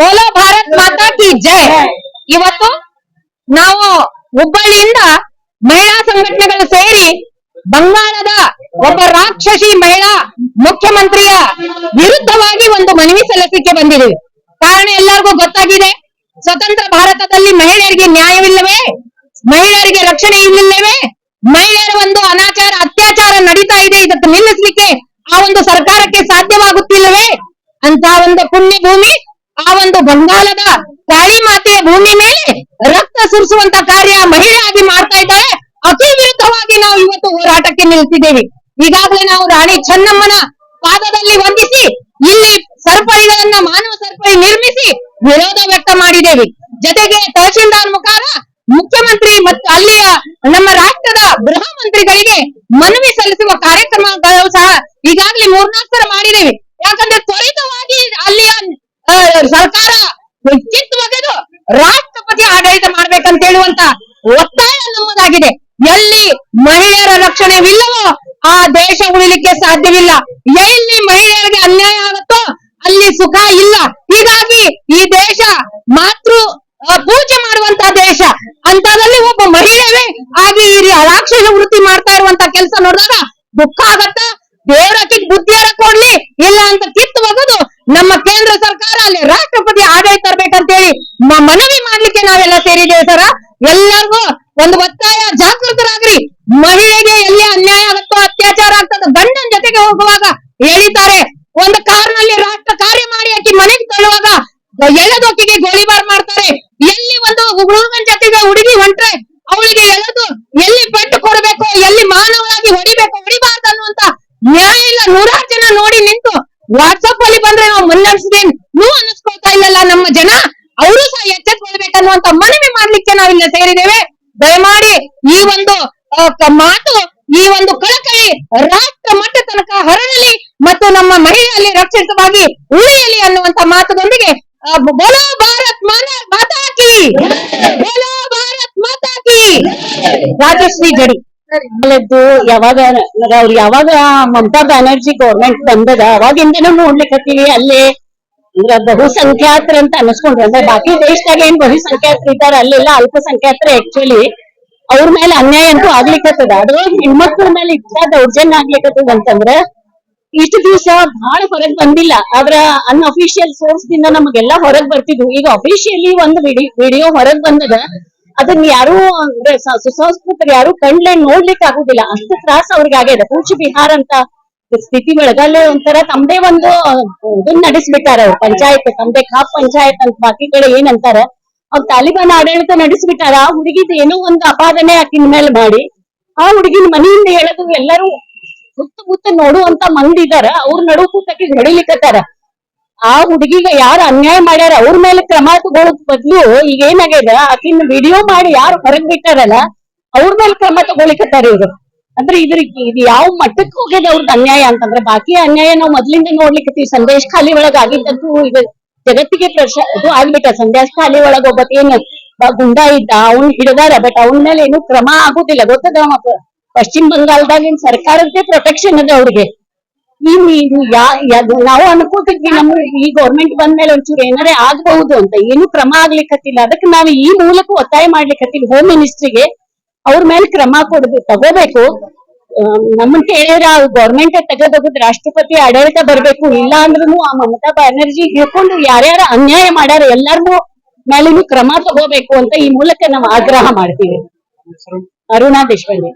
ಬೋಲೋ ಭಾರತ್ ಮಾತಾ ಕಿ ಜೈ. ಇವತ್ತು ನಾವು ಹುಬ್ಬಳ್ಳಿಯಿಂದ ಮಹಿಳಾ ಸಂಘಟನೆಗಳು ಸೇರಿ ಬಂಗಾಳದ ಒಬ್ಬ ರಾಕ್ಷಸಿ ಮಹಿಳಾ ಮುಖ್ಯಮಂತ್ರಿಯ ವಿರುದ್ಧವಾಗಿ ಒಂದು ಮನವಿ ಸಲ್ಲಿಸಲಿಕ್ಕೆ ಬಂದಿದ್ದೀವಿ. ಕಾರಣ ಎಲ್ಲರಿಗೂ ಗೊತ್ತಾಗಿದೆ. ಸ್ವತಂತ್ರ ಭಾರತದಲ್ಲಿ ಮಹಿಳೆಯರಿಗೆ ನ್ಯಾಯವಿಲ್ಲವೇ? ಮಹಿಳೆಯರಿಗೆ ರಕ್ಷಣೆ ಇಲ್ಲವೇ? ಮಹಿಳೆಯರ ಒಂದು ಅನಾಚಾರ ಅತ್ಯಾಚಾರ ನಡೀತಾ ಇದೆ. ಇದಕ್ಕೆ ನಿಲ್ಲಿಸಲಿಕ್ಕೆ ಆ ಒಂದು ಸರ್ಕಾರಕ್ಕೆ ಸಾಧ್ಯವಾಗುತ್ತಿಲ್ಲವೇ? ಅಂತ ಒಂದು ಪುಣ್ಯ ಭೂಮಿ ಆ ಒಂದು ಬಂಗಾಲದ ಕಾಳಿ ಮಾತೆಯ ಭೂಮಿ ಮೇಲೆ ರಕ್ತ ಸುರಿಸುವಂತ ಕಾರ್ಯ ಮಹಿಳೆಯಾಗಿ ಮಾಡ್ತಾ ಇದ್ದಾಳೆ. ಅತಿ ವಿರುದ್ಧವಾಗಿ ನಾವು ಇವತ್ತು ಹೋರಾಟಕ್ಕೆ ನಿಲ್ತಿದ್ದೇವೆ. ಈಗಾಗಲೇ ನಾವು ರಾಣಿ ಚೆನ್ನಮ್ಮನ ಪಾದದಲ್ಲಿ ವಂದಿಸಿ, ಇಲ್ಲಿ ಸರಪಳಿಗಳನ್ನ ಮಾನವ ಸರಪಳಿ ನಿರ್ಮಿಸಿ ವಿರೋಧ ವ್ಯಕ್ತ ಮಾಡಿದ್ದೇವೆ. ಜೊತೆಗೆ ತಹಶೀಲ್ದಾರ್ ಮುಖಾರ ಮುಖ್ಯಮಂತ್ರಿ ಮತ್ತು ಅಲ್ಲಿಯ ನಮ್ಮ ರಾಷ್ಟ್ರದ ಗೃಹ ಮಂತ್ರಿಗಳಿಗೆ ಮನವಿ ಸಲ್ಲಿಸುವ ಕಾರ್ಯಕ್ರಮಗಳು ಸಹ ಈಗಾಗಲೇ ಮೂರ್ನಾಲ್ಕು ಸಲ ಮಾಡಿದ್ದೇವೆ. ಯಾಕಂದ್ರೆ ತ್ವರಿತವಾಗಿ ಅಲ್ಲಿಯ ಸರ್ಕಾರ ಒಗೆದು ರಾಷ್ಟ್ರಪತಿ ಆಡಳಿತ ಮಾಡ್ಬೇಕಂತ ಹೇಳುವಂತ ಒತ್ತಾಯ ನಮ್ಮದಾಗಿದೆ. ಎಲ್ಲಿ ಮಹಿಳೆಯರ ರಕ್ಷಣೆವಿಲ್ಲವೋ ಆ ದೇಶ ಉಳಿಲಿಕ್ಕೆ ಸಾಧ್ಯವಿಲ್ಲ. ಎಲ್ಲಿ ಮಹಿಳೆಯರಿಗೆ ಅನ್ಯಾಯ ಆಗುತ್ತೋ ಅಲ್ಲಿ ಸುಖ ಇಲ್ಲ. ಹೀಗಾಗಿ ಈ ದೇಶ ಮಾತೃ ಪೂಜೆ ಮಾಡುವಂತ ದೇಶ. ಅಂತದಲ್ಲಿ ಒಬ್ಬ ಮಹಿಳೆಯೇ ಆಗಿ ಈ ರಾಕ್ಷಸ ವೃತ್ತಿ ಮಾಡ್ತಾ ಇರುವಂತ ಕೆಲಸ ನೋಡಿದಾಗ ದುಃಖ ಆಗತ್ತ ದೇವರ ಆಕಿಗ್ ಬುದ್ಧಿಯಾರ ಕೊಡ್ಲಿ ಇಲ್ಲ ಅಂತ ಕಿತ್ತು ಒಗೆದು ನಮ್ಮ ಕೇಂದ್ರ ಸರ್ಕಾರ ಅಲ್ಲಿ ರಾಷ್ಟ್ರಪತಿ ಆಡಳಿತ ತರ್ಬೇಕಂತ ಹೇಳಿ ಮ- ಮನವಿ ಮಾಡ್ಲಿಕ್ಕೆ ನಾವೆಲ್ಲ ಸೇರಿದ್ದೇವೆ ಸರ. ಎಲ್ಲರಿಗೂ ಒಂದು ಒತ್ತಾಯ, ಜಾಗೃತರಾಗ್ರಿ. ಮಹಿಳೆಗೆ ಎಲ್ಲಿ ಅನ್ಯಾಯ ಆಗುತ್ತೋ ಅತ್ಯಾಚಾರ ಆಗ್ತದ, ಗಂಡನ ಜೊತೆಗೆ ಹೋಗುವಾಗ ಹೇಳಿದ್ದಾರೆ. ಒಂದು ಕಾರ್ನಲ್ಲಿ ರಾಷ್ಟ್ರ ಕಾರ್ಯ ಮಾಡಿ ಆಕಿ ಮನೆಗೆ ತಳ್ಳುವಾಗ ಎಳೆದೊಕ್ಕಿಗೆ ಗೋಲಿಬಾರ್ ಮಾಡ್ತಾರೆ. ಎಲ್ಲಿ ಒಂದು ಹುಡುಗನ ಜೊತೆಗೆ ಹುಡುಗಿ ಹೊಂಟ್ರೆ ಅವಳಿಗೆ ಎಳೆದು ಎಲ್ಲಿ ಪೆಟ್ಟು ಕೊಡಬೇಕು, ಎಲ್ಲಿ ಮಾನವಾಗಿ ಹೊಡಿಬೇಕು, ಹೊಡಿಬಾರ್ದು ಅನ್ನುವಂತ ನ್ಯಾಯ ಇಲ್ಲ. ನೂರಾರು ಜನ ನೋಡಿ ನಿಂತು ವಾಟ್ಸಪ್ ಅಲ್ಲಿ ಬಂದ್ರೆ ನಾವು ಮುನ್ನಡೆಸಿದೇನ್ ನೀವು ಅನ್ನಿಸ್ಕೊಳ್ತಾ ಇಲ್ಲಲ್ಲ ನಮ್ಮ ಜನ ಅವರು ಸಹ ಎಚ್ಚೆತ್ಕೊಳ್ಬೇಕನ್ನುವಂತ ಮನವಿ ಮಾಡ್ಲಿಕ್ಕೆ ನಾವಿಲ್ಲ ಸೇರಿದ್ದೇವೆ ದಯಮಾಡಿ ಈ ಒಂದು ಮಾತು, ಈ ಒಂದು ಕಳಕಳಿ ರಾಷ್ಟ್ರ ಮಟ್ಟ ತನಕ ಹರಡಲಿ ಮತ್ತು ನಮ್ಮ ಮಹಿಳೆಯಲ್ಲಿ ರಕ್ಷಿತವಾಗಿ ಉಳಿಯಲಿ ಅನ್ನುವಂತ ಮಾತುದೊಂದಿಗೆ ಬೋಲೋ ಭಾರತ್ ಮಾತಾಕಿ ಮಾತಾ ಬೋಲೋ ಭಾರತ್ ಮಾತಾಕಿ ರಾಜಶ್ರೀ ಜಡಿ ಯಾವಾಗ, ಅವ್ರು ಯಾವಾಗ ಮಮತಾ ಬ್ಯಾನರ್ಜಿ ಗೌರ್ಮೆಂಟ್ ಬಂದದ, ಅವಾಗಿಂದನೂ ನೋಡ್ಲಿಕ್ಕತ್ತೀವಿ ಅಲ್ಲೇ ಅಂದ್ರ ಬಹುಸಂಖ್ಯಾತರ ಅಂತ ಅನಸ್ಕೊಂಡ್ರು ಅಂದ್ರೆ ಬಾಕಿ ದೇಶದಾಗ ಏನ್ ಬಹುಸಂಖ್ಯಾತರು ಇದ್ದಾರೆ, ಅಲ್ಲೆಲ್ಲ, ಅಲ್ಪಸಂಖ್ಯಾತರು ಆಕ್ಚುಲಿ ಅವ್ರ ಮೇಲೆ ಅನ್ಯಾಯ ಅಂತೂ ಆಗ್ಲಿಕ್ಕತ್ತದ. ಅದ್ರೊಳಗೆ ಹೆಣ್ಮಕ್ಳ ಮೇಲೆ ಇಷ್ಟ ದೌರ್ಜನ್ಯ ಆಗ್ಲಿಕ್ಕತ್ತದ ಅಂತಂದ್ರ ಇಷ್ಟು ದಿವಸ ಬಹಳ ಹೊರಗ್ ಬಂದಿಲ್ಲ. ಆದ್ರ ಅನ್ಅಫಿಷಿಯಲ್ ಸೋರ್ಸ್ ದಿಂದ ನಮಗೆಲ್ಲ ಹೊರಗ್ ಬರ್ತಿದ್ವು. ಈಗ ಅಫಿಷಿಯಲಿ ಒಂದು ವಿಡಿಯೋ ಹೊರಗ್ ಬಂದದ. ಅದನ್ನ ಯಾರು ಅಂದ್ರೆ ಸುಸಂಸ್ಕೃತರು ಯಾರು ಕಣ್ಲೆ ನೋಡ್ಲಿಕ್ಕೆ ಆಗುದಿಲ್ಲ ಅಷ್ಟು ತ್ರಾಸ ಅವ್ರಿಗೆ ಆಗ್ಯದ ಕೂಚಿ ಬಿಹಾರ ಅಂತ ಸ್ಥಿತಿ ಒಳಗಲ್ಲೇ ಒಂಥರ ತಮ್ದೇ ಒಂದು ಇದನ್ನ ನಡೆಸ್ಬಿಟ್ಟಾರ ಅವ್ರು. ಪಂಚಾಯತ್, ತಮ್ದೇ ಖಾಪ್ ಪಂಚಾಯತ್ ಅಂತ ಬಾಕಿ ಕಡೆ ಏನಂತಾರ, ಅವ್ರ ತಾಲಿಬಾನ್ ಆಡಳಿತ ನಡೆಸ್ಬಿಟ್ಟಾರ. ಆ ಹುಡುಗಿದ್ ಏನೋ ಒಂದು ಅಪಾದನೆ ಆಕಿನ ಮೇಲೆ ಮಾಡಿ, ಆ ಹುಡುಗಿನ ಮನೆಯಿಂದ ಹೇಳೋದು ಎಲ್ಲರೂ ಸುತ್ತಮುತ್ತ ನೋಡುವಂತ ಮಂದಿ ಇದಾರ ಅವ್ರ ನಡು ಕೂತಕ್ಕೆ ಹೊಡಿಲಿಕ್ಕತ್ತಾರ ಆ ಹುಡುಗಿಗ ಯಾರು ಅನ್ಯಾಯ ಮಾಡ್ಯಾರ? ಅವ್ರ ಮೇಲೆ ಕ್ರಮ ತಗೊಳಕ್ ಬದ್ಲು ಈಗ ಏನಾಗ್ಯದ ಆಕಿನ ವಿಡಿಯೋ ಮಾಡಿ ಯಾರು ಹೊರಗ್ ಬಿಟ್ಟಾರಲ್ಲ, ಅವ್ರ ಮೇಲೆ ಕ್ರಮ ತಗೊಳಿಕತ್ತಾರ ಇವ್ರು. ಅಂದ್ರೆ ಇದ್ರ ಇದು ಯಾವ ಮಟ್ಟಕ್ಕೆ ಹೋಗ್ಯದ ಅವ್ರದ್ದು ಅನ್ಯಾಯ ಅಂತಂದ್ರೆ ಬಾಕಿ ಅನ್ಯಾಯ ನಾವು ಮೊದ್ಲಿಂದ ನೋಡ್ಲಿಕ್ಕೆ ಸಂದೇಶ್ ಖಾಲಿ ಒಳಗ ಆಗಿದ್ದಂತೂ ಇದು ಜಗತ್ತಿಗೆ ಪ್ರಶ ಇದು ಆಗ್ಬಿಟ್ಟ. ಸಂದೇಶ್ ಖಾಲಿ ಒಳಗ ಒಬ್ಬತ್ ಏನ್ ಗುಂಡ ಇದ್ದ, ಅವ್ನ್ ಹಿಡಿದಾರ ಬಟ್ ಅವನ ಮೇಲೆ ಏನು ಕ್ರಮ ಆಗುದಿಲ್ಲ. ಗೊತ್ತದ ಪಶ್ಚಿಮ ಬಂಗಾಳದಾಗ ಸರ್ಕಾರದ್ದೇ ಪ್ರೊಟೆಕ್ಷನ್ ಅದ ಅವ್ರಿಗೆ. ನಾವು ಅನ್ಕೋತಿದ್ವಿ ನಮ್ಮ ಈ ಗೌರ್ಮೆಂಟ್ ಬಂದ್ಮೇಲೆ ಒಂಚೂರು ಏನಾರೇ ಆಗ್ಬಹುದು ಅಂತ. ಏನು ಕ್ರಮ ಆಗ್ಲಿಕ್ಕತ್ತಿಲ್ಲ. ಅದಕ್ಕೆ ನಾವು ಈ ಮೂಲಕ ಒತ್ತಾಯ ಮಾಡ್ಲಿಕ್ಕತ್ತೀವಿ ಹೋಮ್ ಮಿನಿಸ್ಟ್ರಿಗೆ ಅವ್ರ ಮೇಲೆ ಕ್ರಮ ಕೊಡ್ಬೇಕು ತಗೋಬೇಕು. ಆ, ನಮ್ಮನ್ ಕೇಳಿದ್ರ ಗೌರ್ಮೆಂಟ್ ತೆಗೆದೋಗುದ್ ರಾಷ್ಟ್ರಪತಿ ಆಡಳಿತ ಬರ್ಬೇಕು ಇಲ್ಲ ಅಂದ್ರೂ ಆ ಮಮತಾ ಬ್ಯಾನರ್ಜಿ ಹಿಡ್ಕೊಂಡು ಯಾರ್ಯಾರ ಅನ್ಯಾಯ ಮಾಡ್ಯಾರ ಎಲ್ಲಾರ್ಗೂ ಮೇಲೂ ಕ್ರಮ ತಗೋಬೇಕು ಅಂತ ಈ ಮೂಲಕ ನಾವು ಆಗ್ರಹ ಮಾಡ್ತೀವಿ. ಅರುಣಾ ದೇಶಪಾಂಡೆ.